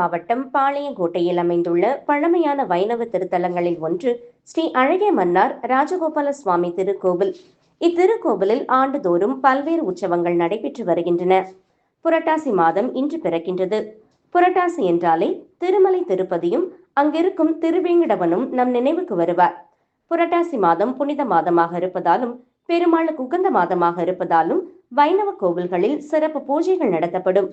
மாவட்டம் பாளையங்கோட்டையில் அமைந்துள்ள பழமையான வைணவ திருத்தலங்களில் ஒன்று ஸ்ரீ அழகிய மன்னார் ராஜகோபால சுவாமி திருக்கோவில். இத்திருக்கோவிலில் ஆண்டுதோறும் பல்வேறு உற்சவங்கள் நடைபெற்று வருகின்றன. புரட்டாசி மாதம் இன்று பிறக்கின்றது. புரட்டாசி என்றாலே திருமலை திருப்பதியும் அங்கிருக்கும் திருவேங்கடவனும் நம் நினைவுக்கு வருவார். புரட்டாசி மாதம் புனித மாதமாக இருப்பதாலும் பெருமாளுக்கு உகந்த மாதமாக இருப்பதாலும் வைணவ கோவில்களில் சிறப்பு பூஜைகள் நடத்தப்படும்.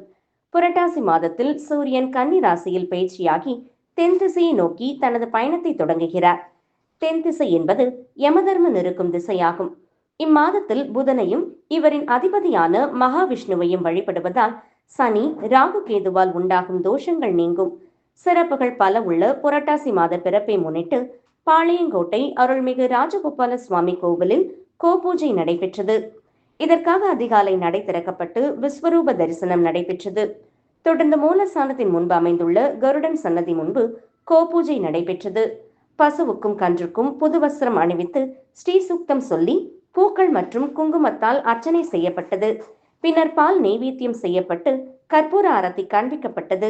புரட்டாசி மாதத்தில் சூரியன் கன்னி ராசியில் பயிற்சியாகி தென் திசையை நோக்கி தனது பயணத்தை தொடங்குகிறார். தென் திசை என்பது யமதர்மன் இருக்கும் திசையாகும். இம்மாதத்தில் புதனையும் இவரின் அதிபதியான மகாவிஷ்ணுவையும் வழிபடுவதால் சனி ராகு கேதுவால் உண்டாகும் தோஷங்கள் நீங்கும். சிறப்புகள் பல உள்ள புரட்டாசி மாத பிறப்பை முன்னிட்டு பாளையங்கோட்டை அருள்மிகு ராஜகோபால சுவாமி கோவிலில் கோபூஜை நடைபெற்றது. இதற்காக அதிகாலை நடை திறக்கப்பட்டு விஸ்வரூப தரிசனம் நடைபெற்றது. தொடர்ந்து மூலஸ்தானத்தின் முன்பு அமைந்துள்ள கருடன் சன்னதி முன்பு கோபூஜை நடைபெற்றது. பசுவுக்கும் கன்றுக்கும் புது வஸ்திரம் அணிவித்து ஸ்ரீசூக்தம் சொல்லி பூக்கள் மற்றும் குங்குமத்தால் அர்ச்சனை செய்யப்பட்டது. பின்னர் பால் நெய்வேத்தியம் செய்யப்பட்டு கற்பூர ஆரத்தி காண்பிக்கப்பட்டது.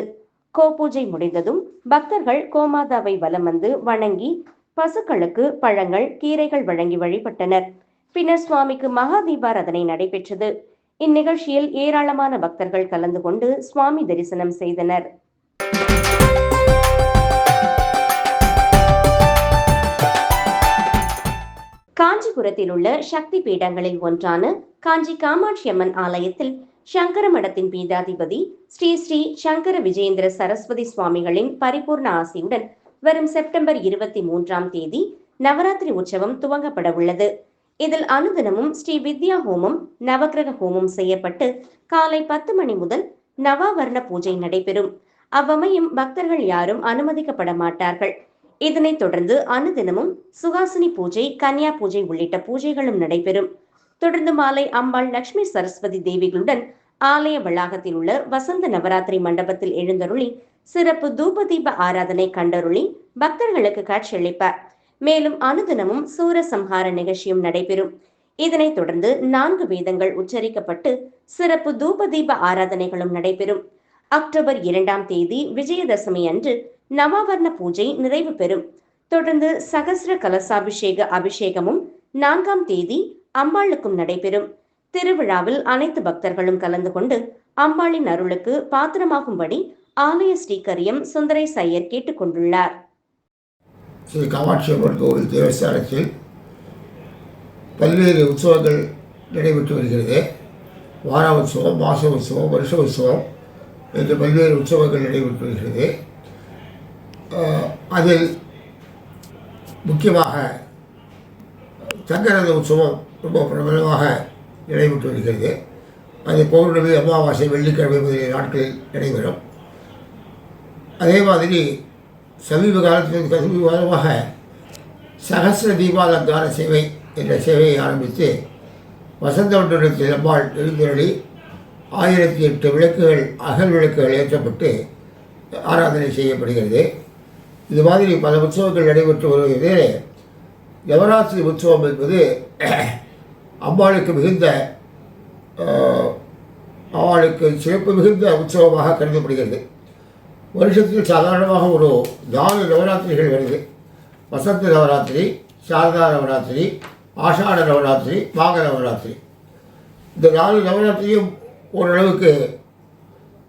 கோபூஜை முடிந்ததும் பக்தர்கள் கோமாதாவை வலம் வந்து வணங்கி பசுக்களுக்கு பழங்கள் கீரைகள் வழங்கி வழிபட்டனர். பின்னர் சுவாமிக்கு மகா தீபாராதனை நடைபெற்றது. இந்நிகழ்ச்சியில் ஏராளமான பக்தர்கள் கலந்து கொண்டு சுவாமி தரிசனம் செய்தனர். காஞ்சிபுரத்தில் உள்ள சக்தி பீடங்களில் ஒன்றான காஞ்சி காமாட்சி அம்மன் ஆலயத்தில் சங்கர மடத்தின் பீதாதிபதி ஸ்ரீ ஸ்ரீ சங்கர விஜயேந்திர சரஸ்வதி சுவாமிகளின் பரிபூர்ண ஆசியுடன் வரும் செப்டம்பர் இருபத்தி மூன்றாம் தேதி நவராத்திரி உற்சவம் துவங்கப்பட உள்ளது. இதில் அனுதினமும் ஸ்ரீ வித்யா ஹோமம் நவக்கிரக ஹோமம் செய்யப்பட்டு காலை பத்து மணி முதல் நவாவர்ண பூஜை நடைபெறும். அவ்வமையும் பக்தர்கள் யாரும் அனுமதிக்கப்பட மாட்டார்கள். இதனைத் தொடர்ந்து அனுதினமும் சுகாசினி பூஜை கன்யா பூஜை உள்ளிட்ட பூஜைகளும் நடைபெறும். தொடர்ந்து மாலை அம்பாள் லட்சுமி சரஸ்வதி தேவிகளுடன் ஆலய வளாகத்தில் உள்ள வசந்த நவராத்திரி மண்டபத்தில் எழுந்தருளி சிறப்பு தூப தீப ஆராதனை கண்டருளி பக்தர்களுக்கு காட்சியளிப்பார் மேலும் அனுதினமும் சூரசம்ஹார நிகழ்ச்சியும் நடைபெறும். இதனைத் தொடர்ந்து நான்கு வேதங்கள் உச்சரிக்கப்பட்டு சிறப்பு தூப தீப ஆராதனைகளும் நடைபெறும். அக்டோபர் இரண்டாம் தேதி விஜயதசமி அன்று நவாவர்ண பூஜை நிறைவு பெறும். தொடர்ந்து சகசிர கலசாபிஷேக அபிஷேகமும் நான்காம் தேதி அம்பாளுக்கும் நடைபெறும். திருவிழாவில் அனைத்து பக்தர்களும் கலந்து கொண்டு அம்பாளின் அருளுக்கு பாத்திரமாகும்படி ஆலய ஸ்ரீகரியம் சுந்தரை சையர் கேட்டுக்கொண்டுள்ளார். ஸ்ரீ காமாட்சி அம்மன் கோவில் தேவஸ்தானத்தில் பல்வேறு உற்சவங்கள் நடைபெற்று வருகிறது. வார உற்சவம் மாச உற்சவம் வருஷ உற்சவம் என்று பல்வேறு உற்சவங்கள் நடைபெற்று வருகிறது. அதில் முக்கியமாக சங்கரத உற்சவம் ரொம்ப பிரபலமாக நடைபெற்று வருகிறது. அது பௌர்ணமி அமாவாசை வெள்ளிக்கிழமை முதலிய நாட்களில் நடைபெறும். அதே மாதிரி சமீப காலத்தில் சமீப காலமாக சகசிர தீபாலங்கார சேவை என்ற சேவையை ஆரம்பித்து வசந்த மண்டலத்தில் அம்பாள் எழுந்தருளி ஆயிரத்தி எட்டு விளக்குகள் அகல் விளக்குகள் ஏற்றப்பட்டு ஆராதனை செய்யப்படுகிறது. இது மாதிரி பல உற்சவங்கள் நடைபெற்று வருகிறது நவராத்திரி உற்சவம் என்பது அம்பாளுக்கு மிகுந்த அவளுக்கு சிறப்பு மிகுந்த உற்சவமாக கருதப்படுகிறது. வருஷத்தில் சாதாரணமாக ஒரு நாலு நவராத்திரிகள் வருது. வசந்த நவராத்திரி சாரதா நவராத்திரி ஆஷாட நவராத்திரி மாக நவராத்திரி. இந்த நாலு நவராத்திரியும் ஓரளவுக்கு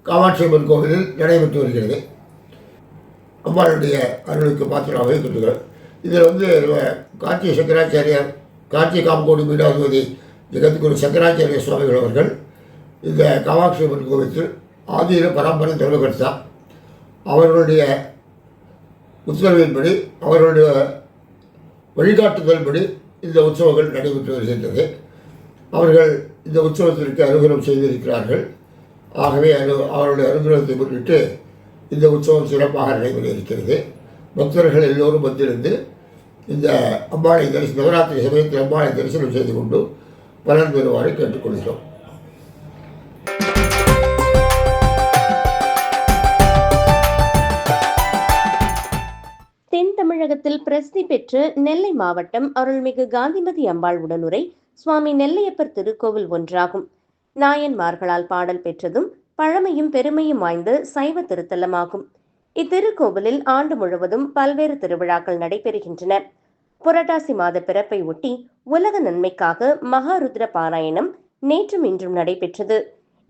காமாட்சி அம்மன் கோவிலில் நடைபெற்று வருகிறது. அம்பாளுடைய அருளுக்கு பாத்திரம் இருக்கின்றனர் இதில் வந்து நம்ம கார்த்திகை சங்கராச்சாரியார் கார்த்திகை காமகோடி பீடாதிபதி ஜெகத்குரு சங்கராச்சாரிய சுவாமிகள் அவர்கள் இந்த காமாட்சி அம்மன் கோவிலில் ஆதீன பரம்பரை தொடர்படுத்தா அவர்களுடைய உத்தரவின்படி அவர்களுடைய வழிகாட்டுதல்படி இந்த உற்சவங்கள் நடைபெற்று வருகின்றது. அவர்கள் இந்த உற்சவத்திற்கு அனுகிரகம் செய்திருக்கிறார்கள். ஆகவே அனு அவருடைய அனுகிரகத்தை முன்னிட்டு இந்த உற்சவம் சிறப்பாக நடைபெற இருக்கிறது. பக்தர்கள் எல்லோரும் வந்திருந்து இந்த அம்பாளை தரிசனம் நவராத்திரி சமயத்தில் அம்பாளை தரிசனம் செய்து கொண்டு பலன் பெறுமாறு கேட்டுக்கொள்கிறோம். தமிழகத்தில் பிரசித்தி பெற்ற நெல்லை மாவட்டம் அருள்மிகு காந்திமதி அம்பாள் உடனுரை சுவாமி நெல்லையப்பர் திருக்கோவில் ஒன்றாகும். நாயன்மார்களால் பாடல் பெற்றதும் பழமையும் பெருமையும் வாய்ந்த சைவ திருத்தலமாகும். இத்திருக்கோவிலில் ஆண்டு முழுவதும் பல்வேறு திருவிழாக்கள் நடைபெறுகின்றன. புரட்டாசி மாத பிறப்பை ஒட்டி உலக நன்மைக்காக மகாருத்ர பாராயணம் நேற்றும் இன்றும் நடைபெற்றது.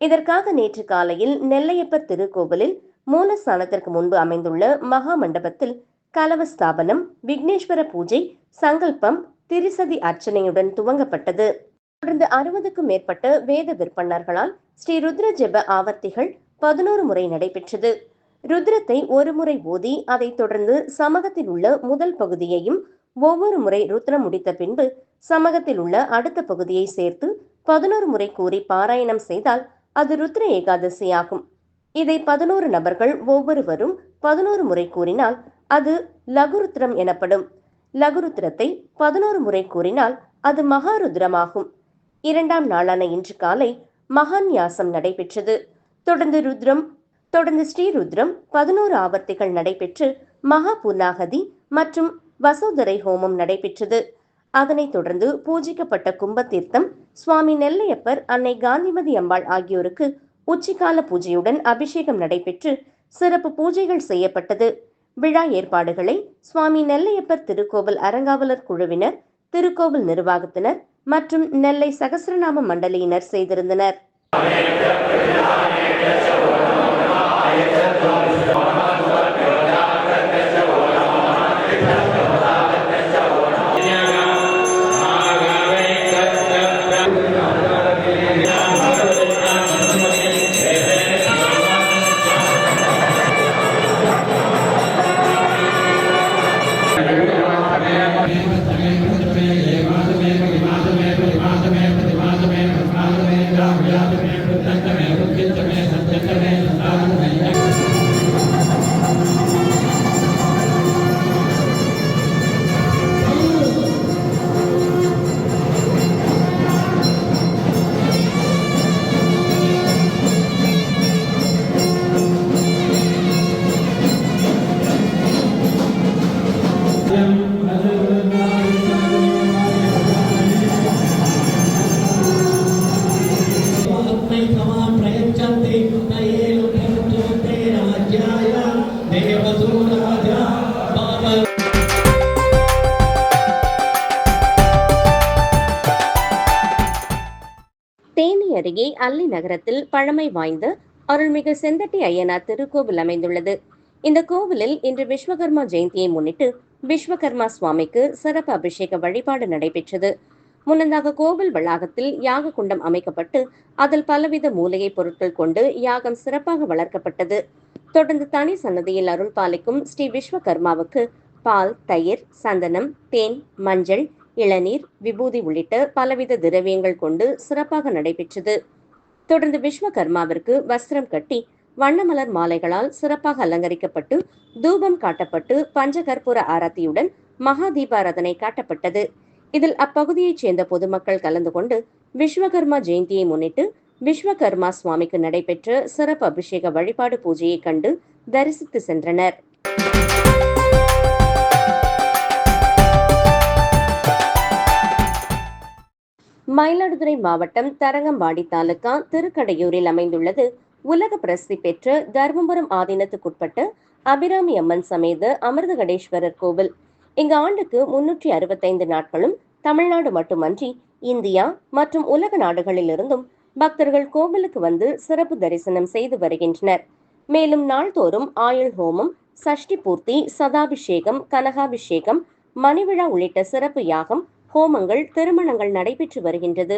இதற்காக நேற்று காலையில் நெல்லையப்பர் திருக்கோவிலில் மூலஸ்தானத்திற்கு முன்பு அமைந்துள்ள மகா மண்டபத்தில் கலவ ஸ்தாபனம் விக்னேஸ்வர பூஜை சங்கல்பம் திரிசதி அர்ச்சனையுடன் துவங்கப்பட்டது. தொடர்ந்து அறுபதுக்கும் மேற்பட்ட வேத விற்பன்னர்களால் ஸ்ரீ ருத்ர ஜெப ஆவர்த்திகள் பதினோரு முறை நடைபெற்றது. ருத்ரத்தை ஒரு முறை ஓதி அதைத் தொடர்ந்து சமகத்தில் உள்ள முதல் பகுதியையும் ஒவ்வொரு முறை ருத்ரம் முடித்த பின்பு சமகத்தில் உள்ள அடுத்த பகுதியை சேர்த்து பதினோரு முறை கூறி பாராயணம் செய்தால் அது ருத்ர ஏகாதசி ஆகும் இதை பதினோரு நபர்கள் ஒவ்வொருவரும் பதினோரு முறை கூறினால் அது லகுருத்ரம் எனப்படும். லகுருத்ரத்தை பதினோரு முறை கூறினால் அது மகாருத்ரமாகும். இரண்டாம் நாளான இன்று காலை மகான்யாசம் நடைபெற்றது. தொடர்ந்து ருத்ரம் தொடர்ந்து ஸ்ரீருத்ரம் பதினோரு ஆவர்த்திகள் நடைபெற்று மகா பூர்ணாகதி மற்றும் வசோதரை ஹோமம் நடைபெற்றது. அதனைத் தொடர்ந்து பூஜிக்கப்பட்ட கும்பத்தீர்த்தம் சுவாமி நெல்லையப்பர் அன்னை காந்திமதி அம்பாள் ஆகியோருக்கு உச்சிக்கால பூஜையுடன் அபிஷேகம் நடைபெற்று சிறப்பு பூஜைகள் செய்யப்பட்டது. விழா ஏற்பாடுகளை சுவாமி நெல்லையப்பர் திருக்கோவில் அறங்காவலர் குழுவினர் திருக்கோவில் நிர்வாகத்தினர் மற்றும் நெல்லை சகசிரநாம மண்டலியினர் செய்திருந்தனர். தேனி அருகே அல்லி நகரத்தில் பழமை வாய்ந்த அருள்மிகு செந்தட்டி ஐயனார் திருக்கோவில் அமைந்துள்ளது. இந்த கோவிலில் இன்று விஸ்வகர்மா ஜெயந்தியை முன்னிட்டு விஸ்வகர்மா சுவாமிக்கு சிறப்பு அபிஷேக வழிபாடு நடைபெற்றது. முன்னதாக கோவில் வளாகத்தில் யாக குண்டம் அமைக்கப்பட்டு அதில் பலவித மூலிகை பொருட்கள் கொண்டு யாகம் சிறப்பாக வளர்க்கப்பட்டது. தொடர்ந்து தனி சன்னதியில் அருள் பாலிக்கும் ஸ்ரீ விஸ்வகர்மாவுக்கு பால் தயிர் சந்தனம் தேன் மஞ்சள் இளநீர் விபூதி உள்ளிட்ட பலவித திரவியங்கள் கொண்டு சிறப்பாக நடைபெற்றது. தொடர்ந்து விஸ்வகர்மாவிற்கு வஸ்திரம் கட்டி வண்ணமலர் மாலைகளால் சிறப்பாக அலங்கரிக்கப்பட்டு தூபம் காட்டப்பட்டு பஞ்சகற்பூர ஆரத்தியுடன் மகா தீபாராதனை காட்டப்பட்டது. இதில் அப்பகுதியைச் சேர்ந்த பொதுமக்கள் கலந்து கொண்டு விஸ்வகர்மா ஜெயந்தியை முன்னிட்டு விஸ்வகர்மா சுவாமிக்கு நடைபெற்ற சிறப்பு அபிஷேக வழிபாடு பூஜையை கண்டு தரிசித்து சென்றனர். மயிலாடுதுறை மாவட்டம் தரங்கம்பாடி தாலுகா திருக்கடையூரில் அமைந்துள்ளது. உலக பிரசித்தி பெற்ற தர்மபுரம் ஆதீனத்துக்குட்பட்ட அபிராமி அம்மன் சமேத அமிர்தகடேஸ்வரர் கோவில். இங்கு ஆண்டுக்கு முன்னூற்றி அறுபத்தைந்து நாட்களும் தமிழ்நாடு மட்டுமன்றி இந்தியா மற்றும் உலக நாடுகளிலிருந்தும் பக்தர்கள் கோவிலுக்கு வந்து சிறப்பு தரிசனம் செய்து வருகின்றனர். மேலும் நாள்தோறும் ஆயுள் ஹோமம் சஷ்டி பூர்த்தி சதாபிஷேகம் கனகாபிஷேகம் மணிவிழா உள்ளிட்ட சிறப்பு யாகம் ஹோமங்கள் திருமணங்கள் நடைபெற்று வருகின்றது.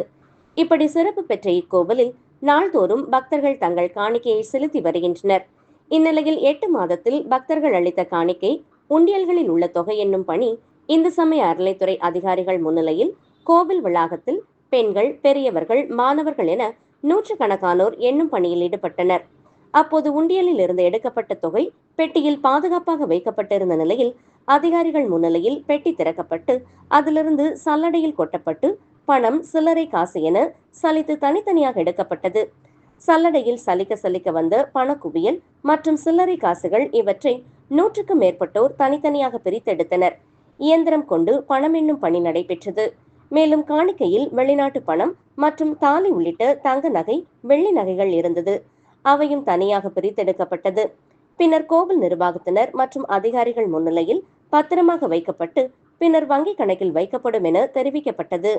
இப்படி சிறப்பு பெற்ற இக்கோவிலில் நாள்தோறும் பக்தர்கள் தங்கள் காணிக்கையை செலுத்தி வருகின்றனர். இந்நிலையில் எட்டு மாதத்தில் பக்தர்கள் அளித்த காணிக்கை உண்டியல்களில் உள்ள தொகை என்னும் பணி இந்து சமய அறநிலைத்துறை அதிகாரிகள் முன்னிலையில் கோவில் வளாகத்தில் பெண்கள் பெரியவர்கள் மாணவர்கள் என நூற்றுக்கணக்கானோர் எண்ணும் பணியில் ஈடுபட்டனர். அப்போது உண்டியலில் இருந்து எடுக்கப்பட்ட தொகை பெட்டியில் பாதுகாப்பாக வைக்கப்பட்டிருந்த நிலையில் அதிகாரிகள் முன்னிலையில் பெட்டி திறக்கப்பட்டு அதிலிருந்து சல்லடையில் கொட்டப்பட்டு பணம் சில்லறை காசு என சலித்து தனித்தனியாக எடுக்கப்பட்டது. சல்லடையில் சலிக்க சலிக்க வந்த பணக்குவியல் மற்றும் சில்லறை காசுகள் இவற்றை நூற்றுக்கும் மேற்பட்டோர் தனித்தனியாக பிரித்தெடுத்தனர் இயந்திரம் கொண்டு பணம் எண்ணும் பணி நடைபெற்றது. மேலும் காணிக்கையில் வெளிநாட்டு பணம் மற்றும் தாலி உள்ளிட்ட தங்க நகை வெள்ளி நகைகள் இருந்தது. அவையும் தனியாக பிரித்தெடுக்கப்பட்டது. பின்னர் கோவில் நிர்வாகத்தினர் மற்றும் அதிகாரிகள் முன்னிலையில் பத்திரமாக வைக்கப்பட்டு பின்னர் வங்கி கணக்கில் வைக்கப்படும் என தெரிவிக்கப்பட்டது.